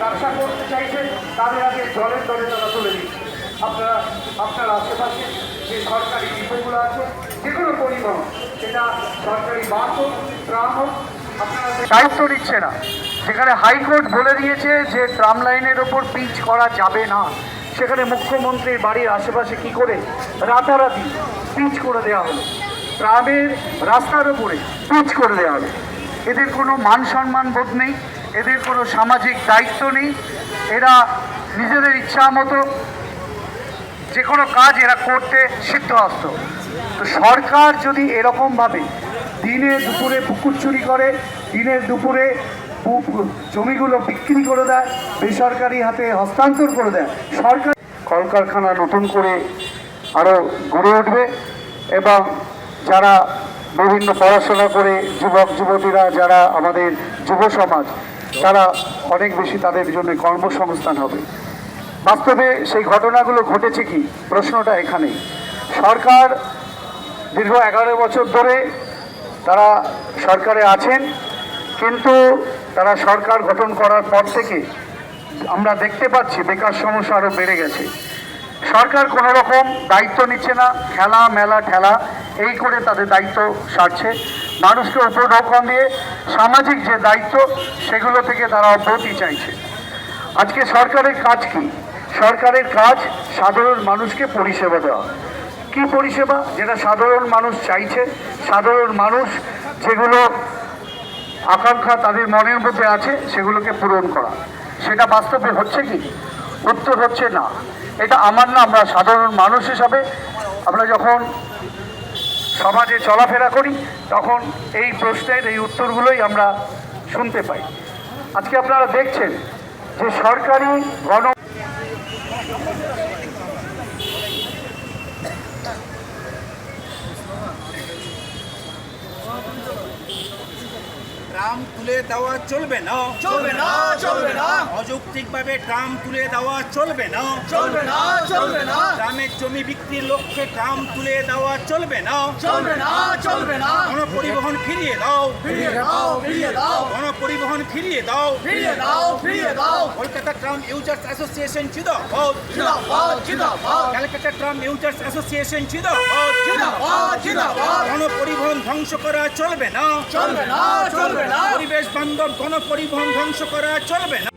ব্যবসা করতে চাইছে, তাদের আগে জলের দরে তারা তুলে দিচ্ছে আপনারা, আপনার আশেপাশে যে সরকারি ডিপোগুলো আছে যে কোনো পরিবহন, সেটা সরকারি বাস হোক, ট্রাম হোক, আপনারা দায়িত্ব নিচ্ছে না। সেখানে হাইকোর্ট বলে দিয়েছে যে ট্রাম লাইনের ওপর পিচ করা যাবে না। সেখানে মুখ্যমন্ত্রীর বাড়ির আশেপাশে কি করে রাতারাতি পিচ করে দেওয়া হলো। ট্রামের রাস্তার ওপরে পিচ করে দেওয়া হলো। এদের কোনো মান সম্মান বোধ নেই। এদের কোনো সামাজিক দায়িত্ব নেই। এরা নিজেদের ইচ্ছা মতো যে কোনো কাজ এরা করতে সিদ্ধহস্ত। তো সরকার যদি এরকমভাবে দিনে দুপুরে পুকুর চুরি করে দিনের দুপুরে জমিগুলো বিক্রি করে দেয়, বেসরকারি হাতে হস্তান্তর করে দেয়, সরকার কলকারখানা নতুন করে আরও গড়ে উঠবে এবং যারা বিভিন্ন পড়াশোনা করে যুবক, যুবতীরা, যারা আমাদের যুব সমাজ তারা অনেক বেশি তাদের জন্য কর্মসংস্থান হবে। বাস্তবে সেই ঘটনাগুলো ঘটেছে কি? প্রশ্নটা এখানেই সরকার দীর্ঘ এগারো বছর ধরে তারা সরকারে আছেন, কিন্তু তারা সরকার গঠন করার পর থেকে আমরা দেখতে পাচ্ছি বেকার সমস্যা আরও বেড়ে গেছে। সরকার কোনো রকম দায়িত্ব নিচ্ছে না খেলা মেলা ঠেলা। এই করে তাদের দায়িত্ব সারছে। মানুষকে উপঢৌকন দিয়ে সামাজিক যে দায়িত্ব, সেগুলো থেকে তারা অব্যাহতি চাইছে। আজকে সরকারের কাজ কি? সরকারের কাজ সাধারণ মানুষকে পরিষেবা দেওয়া। কি পরিষেবা? যেটা সাধারণ মানুষ চাইছে। সাধারণ মানুষ যেগুলো আকাঙ্ক্ষা তাদের মনের মধ্যে আছে, সেগুলোকে পূরণ করা। সেটা বাস্তবে হচ্ছে কি? উত্তর হচ্ছে না। এটা আমার না, আমরা সাধারণ মানুষ হিসাবে আমরা যখন সমাজে চলাফেরা করি তখন এই প্রশ্নের এই উত্তরগুলোই আমরা শুনতে পাই। আজকে আপনারা দেখছেন যে সরকারি গণ ট্রাম তুলে দেওয়া চলবে না। চলবে না চলবে না। অযৌক্তিকভাবে ট্রাম তুলে দেওয়া চলবে না। চলবে না চলবে না। গ্রামের জমি বিক্রির লক্ষ্যে ট্রাম তুলে দেওয়া চলবে না। চলবে না চলবে না। গণপরিবহন ফিরিয়ে দাও। ফিরিয়ে দাও ফিরিয়ে দাও। গণপরিবহন ফিরিয়ে দাও। ফিরিয়ে দাও ফিরিয়ে দাও। কলকাতা ট্রাম ইউজার্স অ্যাসোসিয়েশন জিন্দাবাদ জিন্দাবাদ জিন্দাবাদ ক্যালকাটা ট্রাম ইউজার্স অ্যাসোসিয়েশন জিন্দাবাদ জিন্দাবাদ জিন্দাবাদ গণপরিবহন ধ্বংস করা চলবে না। চলবে না চলবে না। পরিবেশ বান্ধব গণপরিবহন ধ্বংস করা চলবে না।